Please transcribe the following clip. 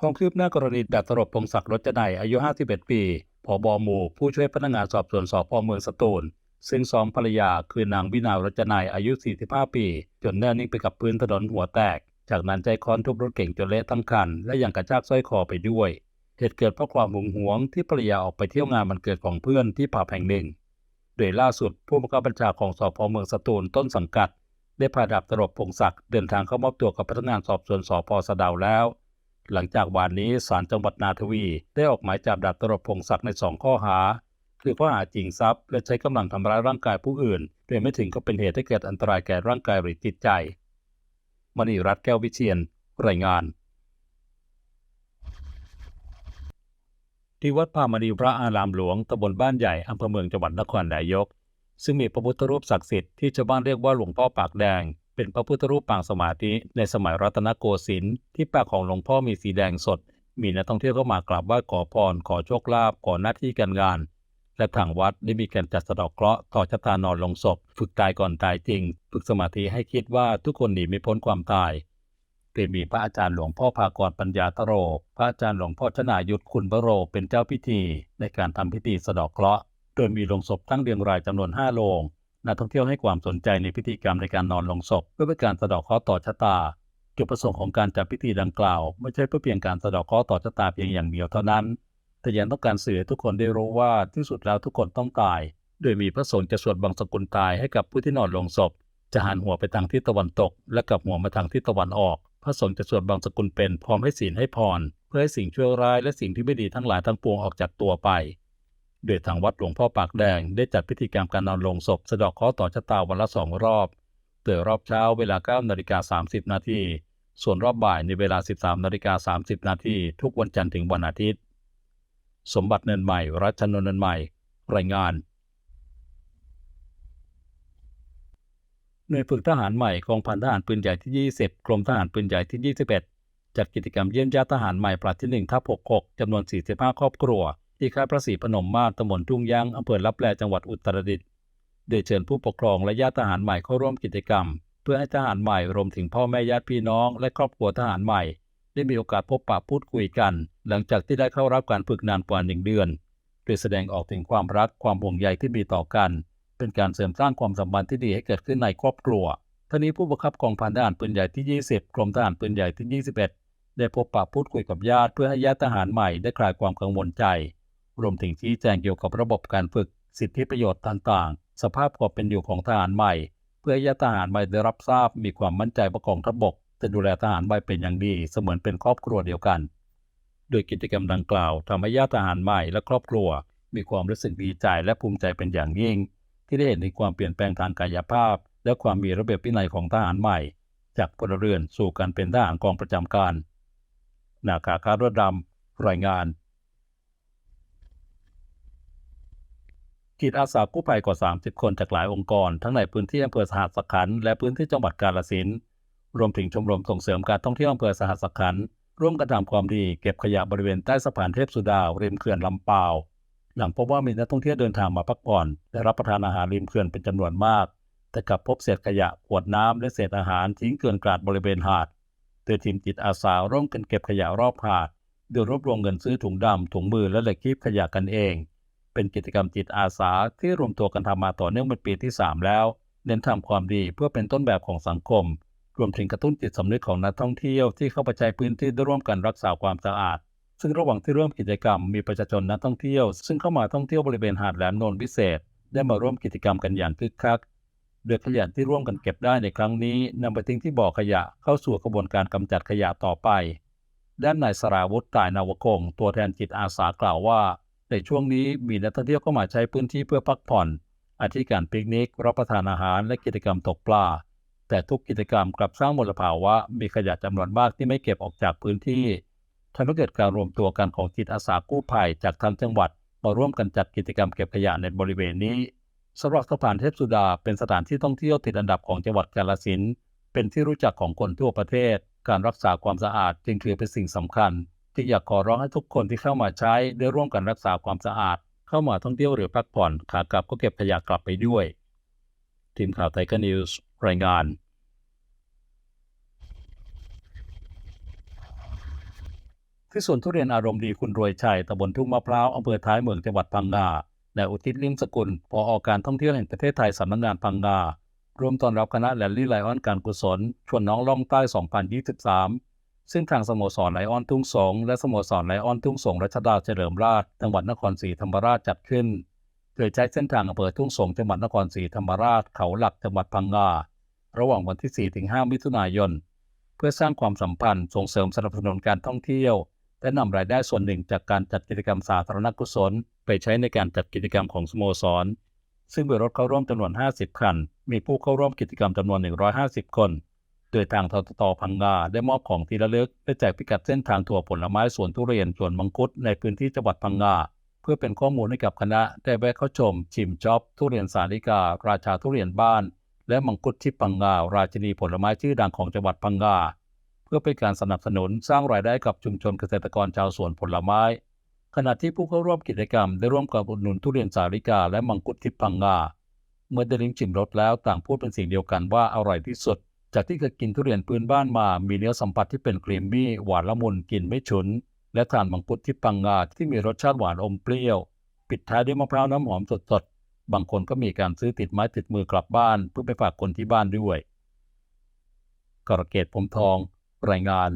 ความคืบหน้ากรณีดาบตลบพงศักดิ์รจนัยอายุ 51 ปีผบหมู่ ผู้ช่วยพนักงานสอบสวนสพเมืองสตูล ซึ่งซ้อมภรรยาคือนางวินาวรจนัยอายุ 45 ปี จนแน่นิ่งไปกับพื้นถนนหัวแตก จากนั้นใจค้อนทุบรถเก่งจนเละทั้งคัน และยังกระชากสร้อยคอไปด้วย เหตุเกิดเพราะความหึงหวงที่ภรรยาออกไปเที่ยวงานวันเกิดของเพื่อนที่ผับแห่งหนึ่ง โดยล่าสุดผู้บังคับบัญชาของสพเมืองสตูลต้นสังกัด ได้พาดาบตลบพงศักดิ์เดินทางเข้ามอบตัวกับพนักงานสอบสวนสพสะดาวแล้ว หลังจากวันนี้ศาลจังหวัดนาทวี ได้ออกหมายจับดาบตลบพงศักดิ์ในสองข้อหา คือข้อหาจริงทรัพย์ และใช้กำลังทำร้ายร่างกายผู้อื่น โดยไม่ถึงก็เป็นเหตุให้เกิดอันตรายแก่ร่างกายหรือจิตใจ มณีรัตน์แก้ววิเชียน รายงาน ที่วัดพามณีพระอารามหลวงตำบลบ้านใหญ่อำเภอเมืองจังหวัดนครนายก ซึ่งมีพระพุทธรูปศักดิ์สิทธิ์ที่ชาวบ้านเรียกว่าหลวงพ่อปากแดง เป็นพระพุทธรูปปางสมาธิในสมัยรัตนโกสินทร์ที่ปากของหลวงพ่อมีสีแดงสด มีนักท่องเที่ยวเข้ามากราบไหว้ขอพร ขอโชคลาภขอหน้าที่การงาน และทางวัดได้มีการจัดสะเดอกเคราะห์ต่อชะตานอนลงศพ ฝึกตายก่อนตายจริง ฝึกสมาธิให้คิดว่าทุกคนหนีไม่พ้นความตายโดยมีพระอาจารย์หลวงพ่อภากรปัญญาตโร พระอาจารย์หลวงพ่อชนายุทธคุณบโร เป็นเจ้าพิธี ในการทำพิธีสะเดอกเคราะห์ โดยมีลงศพตั้งเรียงรายจำนวน5โลง นักท่องเที่ยวให้ความสนใจในพิธีกรรมในการนอนลงศพ เพื่อเป็นการสะดอกเคราะห์ต่อชะตาจุดประสงค์ของการจัดพิธีดังกล่าว ไม่ใช่เพื่อเพียงการสะดอกเคราะห์ต่อชะตาเพียงอย่างเดียวเท่านั้น แต่ยังต้องการสื่อให้ทุกคนได้รู้ว่าที่สุดแล้วทุกคนต้องตาย โดยมีพระสงฆ์จะสวดบังสกุลตายให้กับผู้ที่นอนลงศพ จะหันหัวไปทางทิศตะวันตก และกลับหัวมาทางทิศตะวันออก พระสงฆ์จะสวดบังสกุลเป็นพร้อมให้ศีลให้พรเพื่อให้สิ่งชั่วร้ายและสิ่งที่ไม่ดีทั้งหลายทั้งปวงออกจากตัวไป โดยทางวัดหลวงพ่อปากแดงได้จัดพิธีกรรมการนอนลงศพ สะดอกเคราะห์ต่อชะตาวันละสองรอบโดยรอบเช้าเวลา9นาฬิกา30 นาที ส่วนรอบบ่ายในเวลา 13นาฬิกา30 นาทีทุกวันจันทร์ถึงวันอาทิตย์ สมบัติเนินใหม่ รัชนนท์เนินใหม่ รายงานหน่วยฝึกทหารใหม่กองพันทหารปืนใหญ่ที่ 20 กรมทหารปืนใหญ่ที่ 21 จัดกิจกรรมเยี่ยมญาติทหารใหม่ปราดที่1ทับ66จำนวน 45 ครอบครัว ที่ค่ายพระศรีพนมมาศตำบลทุ่งยางอำเภอลับแลจังหวัดอุตรดิตถ์โดยเชิญผู้ปกครองและญาติทหารใหม่เข้าร่วมกิจกรรม เพื่อให้ทหารใหม่รวมถึงพ่อแม่ญาติพี่น้อง และครอบครัวทหารใหม่ ได้มีโอกาสพบปะพูดคุยกัน หลังจากที่ได้เข้ารับการฝึกนานกว่าหนึ่งเดือนโดยแสดงออกถึงความรักความห่วงใยที่มีต่อกัน เป็นการเสริมสร้างความสัมพันธ์ที่ดีให้เกิดขึ้นในครอบครัวทั้งนี้ผู้บังคับกองพันทหารปืนใหญ่ที่ 20 กรมทหารปืนใหญ่ที่ 21 ได้พบปะพูดคุยกับญาติเพื่อให้ญาติทหารใหม่ได้คลายความกังวลใจ รวมถึงชี้แจงเกี่ยวกับระบบการฝึกสิทธิประโยชน์ต่างๆ สภาพความเป็นอยู่ของทหารใหม่ เพื่อให้ญาติทหารใหม่ได้รับทราบมีความมั่นใจว่ากองทัพบกจะดูแลทหารใหม่เป็นอย่างดี เสมือนเป็นครอบครัวเดียวกัน โดยกิจกรรมดังกล่าวทำให้ญาติทหารใหม่และครอบครัว มีความรู้สึกดีใจและภูมิใจเป็นอย่างยิ่ง ที่ได้เห็นถึงความเปลี่ยนแปลงทางกายภาพ และความมีระเบียบวินัยของทหารใหม่ จากพลเรือนสู่การเป็นทหารกองประจำการ นาคาคารถดำรายงาน จิตอาสากู้ภัยกว่า 30 คนจากหลายองค์กร ทั้งในพื้นที่อำเภอสหัสขันและพื้นที่จังหวัดกาฬสินธุ์รวมถึงชมรมส่งเสริมการท่องเที่ยวอำเภอสหัสขันร่วมกันทำความดีเก็บขยะบริเวณใต้สะพานเทพสุดาริมเขื่อนลำปาว หลังพบว่ามีนักท่องเที่ยวเดินทางมาพักผ่อนและรับประทานอาหารริมเขื่อนเป็นจำนวนมาก แต่กลับพบเศษขยะขวดน้ำและเศษอาหารทิ้งเกลื่อนกลาดบริเวณหาดโดยทีมจิตอาสาร่วมกันเก็บขยะรอบหาดโดยรวบรวมเงินซื้อถุงดำถุงมือและเหล็กคีบขยะกันเอง เป็นกิจกรรมจิตอาสาที่รวมตัวกันทำมาต่อเนื่องเป็นปีที่ 3 แล้ว เน้นทำความดีเพื่อเป็นต้นแบบของสังคม รวมถึงกระตุ้นจิตสำนึกของนักท่องเที่ยวที่เข้าไปใช้พื้นที่ได้ร่วมกันรักษาความสะอาด ซึ่งระหว่างที่ร่วมกิจกรรมมีประชาชนนักท่องเที่ยว ซึ่งเข้ามาท่องเที่ยวบริเวณหาดแหลมโนนพิเศษ ได้มาร่วมกิจกรรมกันอย่างคึกคักโดยขยะที่ร่วมกันเก็บได้ในครั้งนี้นำไปทิ้งที่บ่อขยะเข้าสู่กระบวนการกำจัดขยะต่อไป ด้านนายสราวุฒิตายนาวคง ตัวแทนจิตอาสากล่าวว่า ในช่วงนี้มีนักท่องเที่ยวเข้ามาใช้พื้นที่เพื่อพักผ่อน อาทิการปิกนิก รับประทานอาหารและกิจกรรมตกปลา แต่ทุกกิจกรรมกลับสร้างมลภาวะ มีขยะจำนวนมากที่ไม่เก็บออกจากพื้นที่ทำให้เกิดการรวมตัวกันของจิตอาสากู้ภัยจากทั้งจังหวัดมาร่วมกันจัดกิจกรรมเก็บขยะในบริเวณนี้สำหรับสะพานเทพสุดาเป็นสถานที่ท่องเที่ยวติดอันดับของจังหวัดกาฬสินเป็นที่รู้จักของคนทั่วประเทศ การรักษาความสะอาดจึงถือเป็นสิ่งสำคัญ ที่อยากขอร้องให้ทุกคนที่เข้ามาใช้ได้ร่วมกันรักษาความสะอาด เข้ามาท่องเที่ยวหรือพักผ่อนขากลับก็เก็บขยะกลับไปด้วย ทีมข่าวไทยนิวส์รายงานที่สวนทุเรียนอารมณ์ดีคุณรวยชัยตำบลทุ่งมะพร้าวอำเภอท้ายเมืองจังหวัดพังงาและอุทิศลิมสกุลพออการท่องเที่ยวแห่งประเทศไทยสำนักงานพังงารวมตอนรับคณะแลนลี่ไลออนการกุศล ชวนน้องล่องใต้ 2023 ซึ่งทางสโมสรไลออนทุ่งสงและสโมสรไลออนทุ่งสงรัชดาเฉลิมราชจังหวัดนครศรีธรรมราชจัดขึ้น โดยใช้เส้นทางอำเภอทุ่งสงจังหวัดนครศรีธรรมราชเขาหลักจังหวัดพังงาระหว่างวันที่ 4-5 มิถุนายน เพื่อสร้างความสัมพันธ์ส่งเสริมสนับสนุนการท่องเที่ยว และนำรายได้ส่วนหนึ่งจากการจัดกิจกรรมสาธารณกุศล ไปใช้ในการจัดกิจกรรมของสโมสร ซึ่งมีรถเข้าร่วมจำนวน 50 คัน มีผู้เข้าร่วมกิจกรรมจำนวน 150 คน โดยทางทตพังงาได้มอบของที่ระลึกและแจกพิกัดเส้นทางถั่วผลไม้สวนทุเรียนสวนมังคุดในพื้นที่จังหวัดพังงาเพื่อเป็นข้อมูลให้กับคณะได้แวะเข้าชม ชิมจ็อบทุเรียนสาลิกา ราชาทุเรียนบ้าน และมังคุดที่พังงาราชินีผลไม้ชื่อดังของจังหวัดพังงาเพื่อเป็นการสนับสนุนสร้างรายได้กับชุมชนเกษตรกรชาวสวนผลไม้ ขณะที่ผู้เข้าร่วมกิจกรรมได้ร่วมกับอุดหนุนทุเรียนสาลิกาและมังคุดที่พังงาเมื่อได้ลิ้มชิมรสแล้วต่างพูดเป็นสิ่งเดียวกันว่าอร่อยที่สุด จากที่เคยกินทุเรียนพื้นบ้านมา มีเนื้อสัมผัสที่เป็นครีมมี่หวานละมุนกลิ่นไม่ฉุน และทานมังคุดที่ปังงาที่มีรสชาติหวานอมเปรี้ยว ปิดท้ายด้วยมะพร้าวน้ำหอมสดๆ บางคนก็มีการซื้อติดไม้ติดมือกลับบ้าน เพื่อไปฝากคนที่บ้านด้วยกระเกตผมทอง รายงาน